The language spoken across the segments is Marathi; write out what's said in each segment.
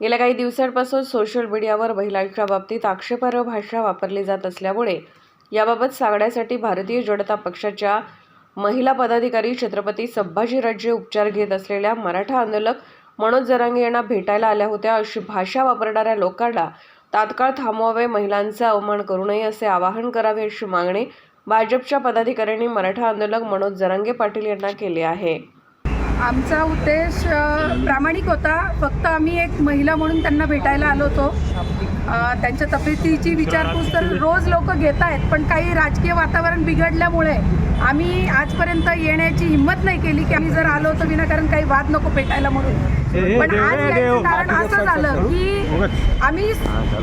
गेल्या काही दिवसांपासून सोशल मीडियावर महिलांच्या बाबतीत आक्षेपार्ह भाषा वापरली जात असल्यामुळे याबाबत सांगण्यासाठी भारतीय जनता पक्षाच्या महिला पदाधिकारी छत्रपती संभाजीराजे उपचार घेत असलेल्या मराठा आंदोलक मनोज जरांगे यांना भेटायला आल्या होत्या अशी भाषा वापरणाऱ्या लोकांना तात्काळ थांबवावे महिलांचा अवमान करू नये असे आवाहन करावे अशी मागणी भाजपच्या पदाधिकाऱ्यांनी मराठा आंदोलक मनोज जरांगे पाटील यांना केली आहे. आमचा उद्देश प्रामाणिक होता. फक्त आम्ही एक महिला म्हणून त्यांना भेटायला आलो होतो. त्यांच्या तब्येतीची विचारपूस तर रोज लोक घेत आहेत पण काही राजकीय वातावरण बिघडल्यामुळे आम्ही आजपर्यंत येण्याची हिंमत नाही केली की आम्ही जर आलो तर विनाकारण काही वाद नको पेटायला म्हणून. पण आज याचं कारण असं झालं की आम्ही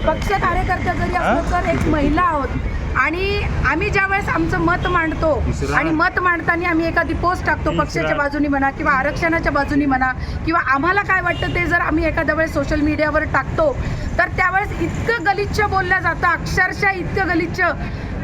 पक्ष कार्यकर्ते जरी असलो तर एक महिला आहोत. आणि आम्ही ज्यावेळेस आमचं मत मांडतो आणि मत मांडताना आम्ही एखादी पोस्ट टाकतो पक्षाच्या बाजूनी म्हणा किंवा आरक्षणाच्या बाजूनी म्हणा किंवा आम्हाला काय वाटतं ते जर आम्ही एखाद्या वेळेस सोशल मीडियावर टाकतो तर त्यावेळेस इतकं गलिच्छ बोललं जातं अक्षरशः इतकं गलिच्छ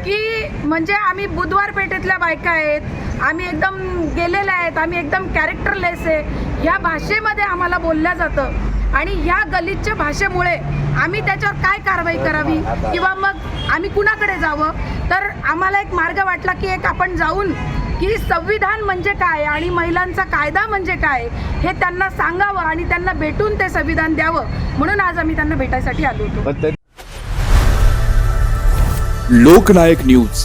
की म्हणजे आम्ही बुधवार पेठेतल्या बायका आहेत आम्ही एकदम गेलेल्या आहेत आम्ही एकदम कॅरेक्टरलेस आहे. ह्या भाषेमध्ये आम्हाला बोलल्या जातं. आणि ह्या गलिच्छ भाषेमुळे आम्ही त्याच्यावर काय कारवाई करावी? किंवा मग आम्ही कुणाकडे जावं? तर आम्हाला एक मार्ग वाटला की एक आपण जाऊन की संविधान म्हणजे काय आणि महिलांचा कायदा म्हणजे काय हे त्यांना सांगावं आणि त्यांना भेटून ते संविधान द्यावं. म्हणून आज आम्ही त्यांना भेटायसाठी आलो होतो. लोकनायक न्यूज.